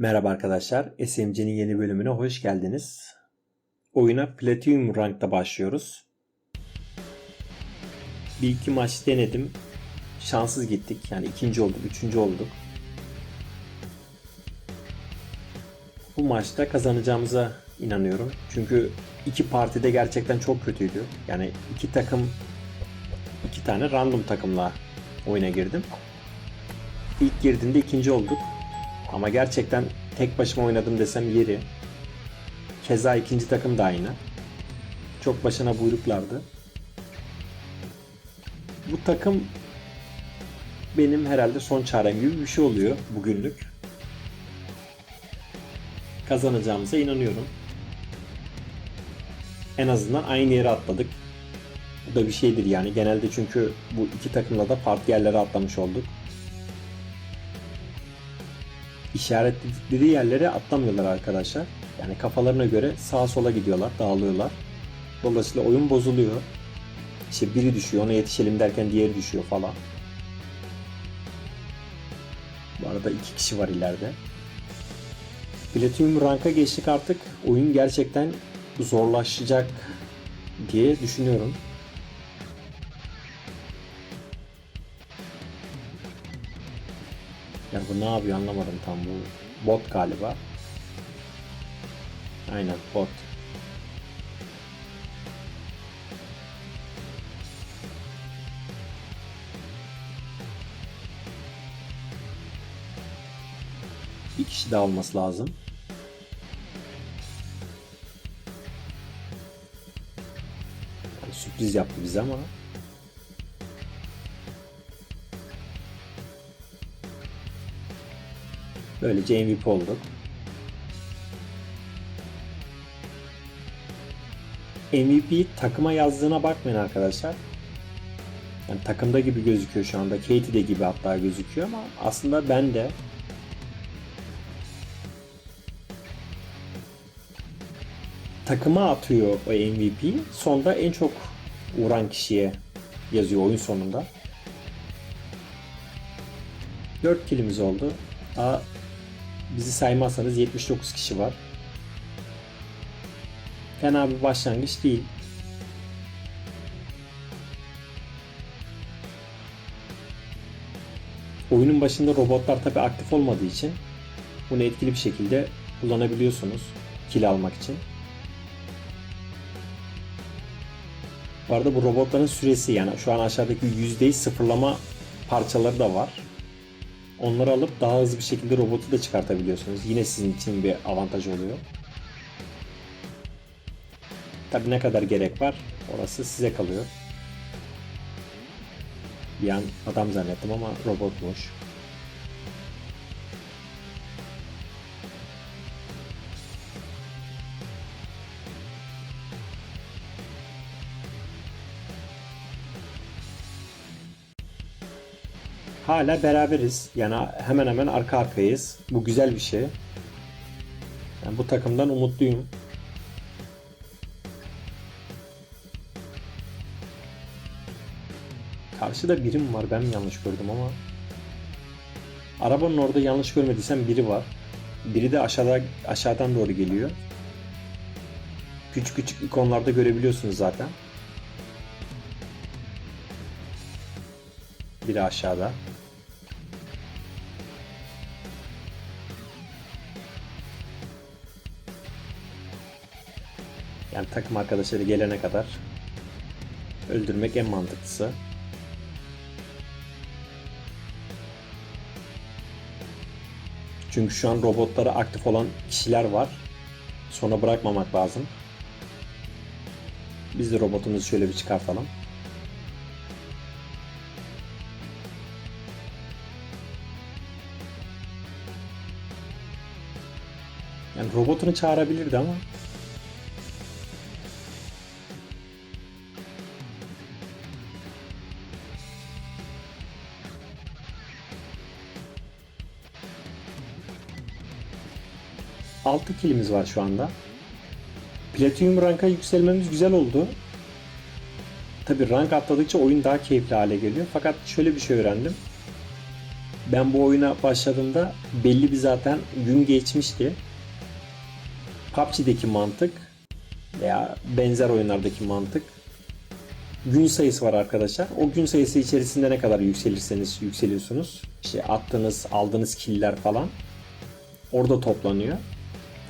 Merhaba arkadaşlar, SMC'nin yeni bölümüne hoş geldiniz. Oyuna Platinum Rank'ta başlıyoruz. Bir iki maç denedim. Şanssız gittik. Yani ikinci olduk, üçüncü olduk. Bu maçta kazanacağımıza inanıyorum. Çünkü iki partide gerçekten çok kötüydü. Yani iki takım, iki tane random takımla oyuna girdim. İlk girdiğinde ikinci olduk. Ama gerçekten tek başıma oynadım desem yeri. Keza ikinci takım da aynı. Çok başına buyruklardı. Bu takım benim herhalde son çarem gibi bir şey oluyor bugünlük. Kazanacağımıza inanıyorum. En azından aynı yere atladık. Bu da bir şeydir yani. Genelde çünkü bu iki takımla da farklı yerlere atlamış olduk işaretledikleri yerlere atlamıyorlar arkadaşlar. Yani kafalarına göre sağa sola gidiyorlar, dağılıyorlar. Dolayısıyla oyun bozuluyor. İşte biri düşüyor, ona yetişelim derken diğeri düşüyor falan. Bu arada iki kişi var ileride. Platinum ranka geçtik artık. Oyun gerçekten zorlaşacak diye düşünüyorum. Bu ne yapıyor anlamadım tam bu. Bot galiba. Aynen bot. Bir kişi daha olması lazım. Yani sürpriz yaptı bize ama Böylece MVP olduk. MVP takıma yazdığına bakmayın arkadaşlar. Yani takımda gibi gözüküyor şu anda. Katie de gibi hatta gözüküyor ama aslında ben de takıma atıyor o MVP. Sonda en çok vuran kişiye yazıyor oyun sonunda. 4 kilimiz oldu. Daha bizi saymazsanız 79 kişi var. Fena bir başlangıç değil. Oyunun başında robotlar tabi aktif olmadığı için bunu etkili bir şekilde kullanabiliyorsunuz kill almak için. Bu arada bu robotların süresi yani şu an aşağıdaki yüzdeyi sıfırlama parçaları da var. Onları alıp daha hızlı bir şekilde robotu da çıkartabiliyorsunuz. Yine sizin için bir avantaj oluyor. Tabi ne kadar gerek var orası size kalıyor. Bir an adam zannettim ama robotmuş. Hala beraberiz. Yani hemen hemen arka arkayız. Bu güzel bir şey. Yani bu takımdan umutluyum. Karşıda birim var. Ben mi yanlış gördüm ama. Arabanın orada yanlış görmediysem biri var. Biri de aşağıda aşağıdan doğru geliyor. Küçük küçük ikonlarda görebiliyorsunuz zaten. Biri aşağıda. Yani takım arkadaşları gelene kadar öldürmek en mantıklısı. Çünkü şu an robotlara aktif olan kişiler var. Sonra bırakmamak lazım. Biz de robotumuzu şöyle bir çıkartalım. Yani robotunu çağırabilirdi ama Altı kilimiz var şu anda. Platinum ranka yükselmemiz güzel oldu. Tabi rank atladıkça oyun daha keyifli hale geliyor. Fakat şöyle bir şey öğrendim. ben bu oyuna başladığımda belli bir zaten gün geçmişti. PUBG'deki mantık veya benzer oyunlardaki mantık gün sayısı var arkadaşlar. O gün sayısı içerisinde ne kadar yükselirseniz yükseliyorsunuz. İşte attığınız, aldığınız killer falan orada toplanıyor.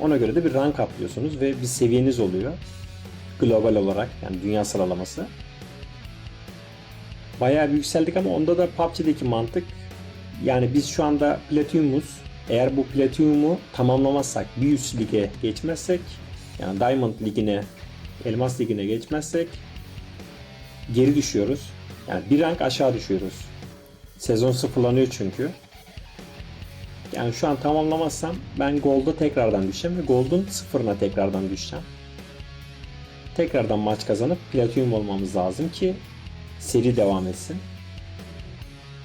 Ona göre de bir rank atlıyorsunuz ve bir seviyeniz oluyor. Global olarak yani dünya sıralaması. Bayağı bir yükseldik ama onda da PUBG'deki mantık yani biz şu anda Platinum'uz. Eğer bu Platinum'u tamamlamazsak bir üst lige geçmezsek yani Diamond ligine Elmas ligine geçmezsek geri düşüyoruz. Yani bir rank aşağı düşüyoruz. Sezon sıfırlanıyor çünkü. Yani şu an tamamlamazsam ben Gold'a tekrardan düşeceğim ve Gold'un sıfırına tekrardan düşeceğim. Tekrardan maç kazanıp Platinum olmamız lazım ki seri devam etsin.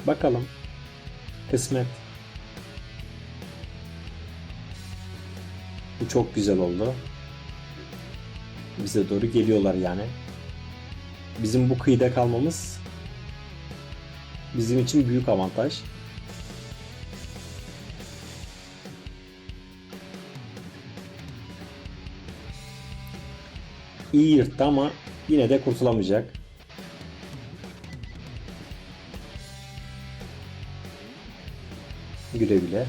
Bakalım. Kısmet. Bu çok güzel oldu. Bize doğru geliyorlar yani. Bizim bu kıyıda kalmamız bizim için büyük avantaj. İyi yırttı ama yine de kurtulamayacak. Güle güle.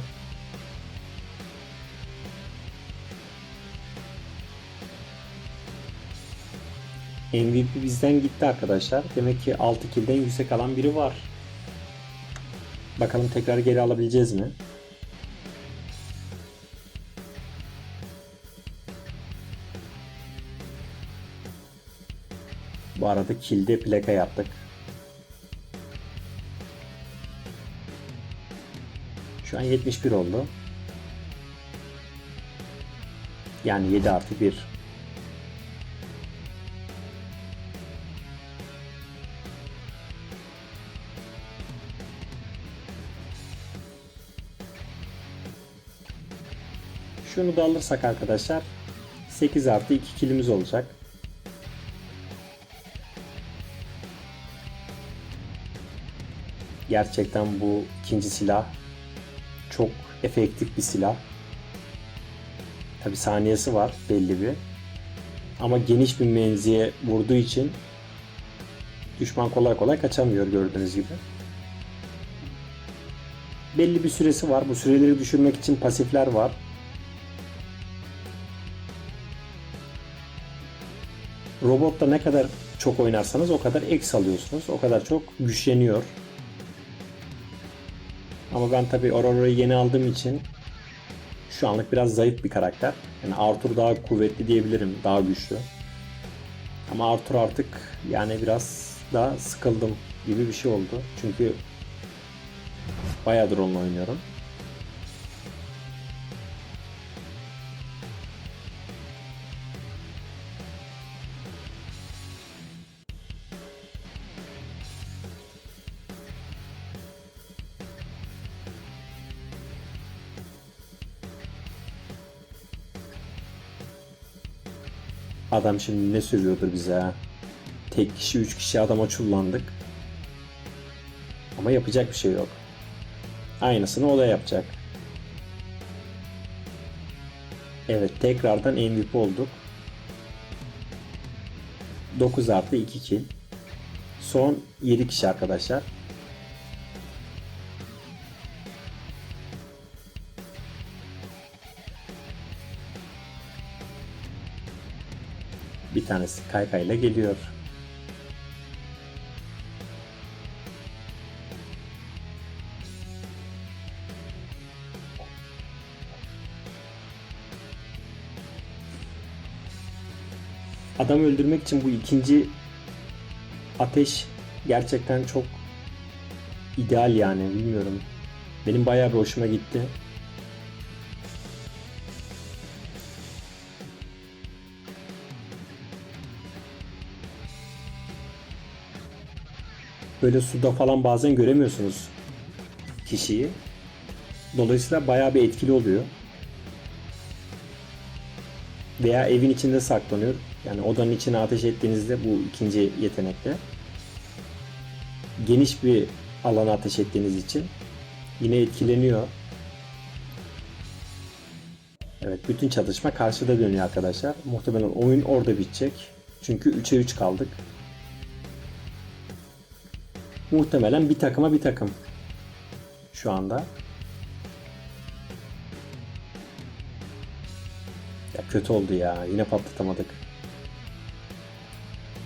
MVP bizden gitti arkadaşlar. Demek ki 6 kill'den yüksek alan biri var. Bakalım tekrar geri alabileceğiz mi? Bu arada kill'de plaka yaptık. Şu an 71 oldu. Yani 7 artı 1. Şunu da alırsak arkadaşlar 8 artı 2 kilimiz olacak. Gerçekten bu ikinci silah çok efektif bir silah. Tabi saniyesi var belli bir. Ama geniş bir menziye vurduğu için düşman kolay kolay kaçamıyor gördüğünüz gibi. Belli bir süresi var. Bu süreleri düşürmek için pasifler var. Robotta ne kadar çok oynarsanız o kadar X alıyorsunuz. O kadar çok güçleniyor. Ama ben tabi Aurora'yı yeni aldığım için şu anlık biraz zayıf bir karakter. Yani Arthur daha kuvvetli diyebilirim, daha güçlü. Ama Arthur artık yani biraz daha sıkıldım gibi bir şey oldu. Çünkü bayağıdır onunla oynuyorum. Adam şimdi ne sürüyordur bize ha. Tek kişi, üç kişi adama çullandık. Ama yapacak bir şey yok. Aynısını o da yapacak. Evet tekrardan MVP olduk. 9 artı 2 kill. Son 7 kişi arkadaşlar. Bir tanesi kaykayla geliyor. Adam öldürmek için bu ikinci ateş gerçekten çok ideal yani bilmiyorum. Benim bayağı bir hoşuma gitti. Böyle suda falan bazen göremiyorsunuz kişiyi. Dolayısıyla bayağı bir etkili oluyor. Veya evin içinde saklanıyor. Yani odanın içine ateş ettiğinizde bu ikinci yetenekte. Geniş bir alana ateş ettiğiniz için Yine etkileniyor. Evet bütün çatışma karşıda dönüyor arkadaşlar. Muhtemelen oyun orada bitecek. Çünkü 3'e 3 kaldık. Muhtemelen bir takıma bir takım. Şu anda. Ya kötü oldu ya. Yine patlatamadık.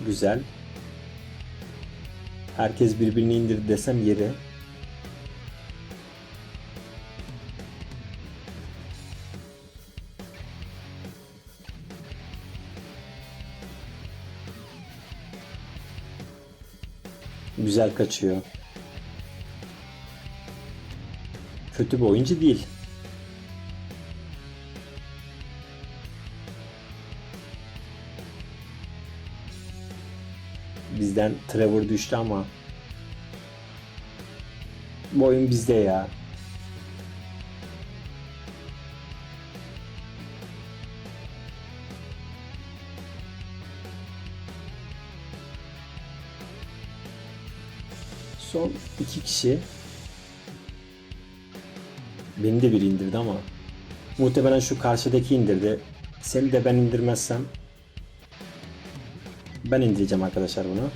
Güzel. Herkes birbirini indirdi desem yeri. Güzel kaçıyor. Kötü bir oyuncu değil. Bizden Trevor düştü ama bu oyun bizde ya. Son iki kişi beni de bir indirdi ama muhtemelen şu karşıdaki indirdi. Seni de ben indirmezsem ben indireceğim arkadaşlar bunu.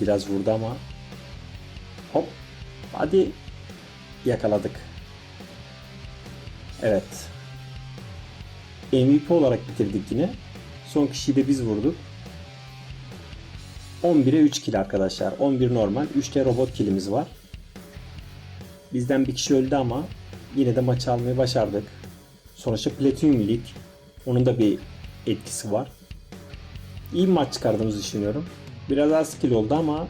Biraz vurdu ama hop hadi yakaladık. Evet. MVP olarak bitirdik yine. Son kişiyi de biz vurduk. 11'e 3 kill arkadaşlar. 11 normal. 3 de robot killimiz var. Bizden bir kişi öldü ama yine de maçı almayı başardık. Sonuçta Platinum Lig. Onun da bir etkisi var. İyi bir maç çıkardığımızı düşünüyorum. Biraz az skill oldu ama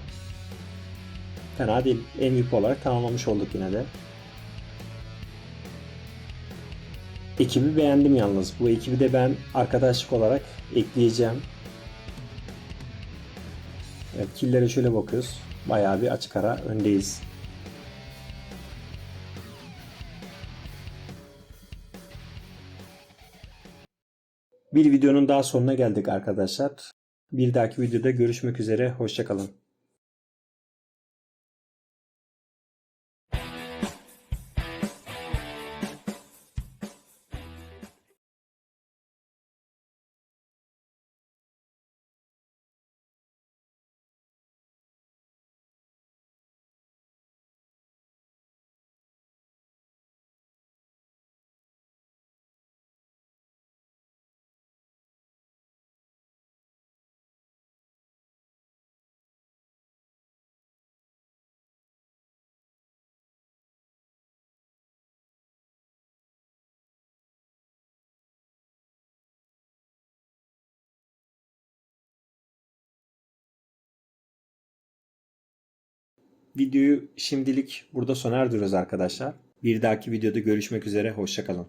fena değil. MVP olarak tamamlamış olduk yine de. Ekibi beğendim yalnız. Bu ekibi de ben arkadaşlık olarak ekleyeceğim. Evet, killere şöyle bakıyoruz. Bayağı bir açık ara öndeyiz. Bir videonun daha sonuna geldik arkadaşlar. Bir dahaki videoda görüşmek üzere. Hoşçakalın. Videoyu şimdilik burada sona erdiriyoruz arkadaşlar. Bir dahaki videoda görüşmek üzere. Hoşçakalın.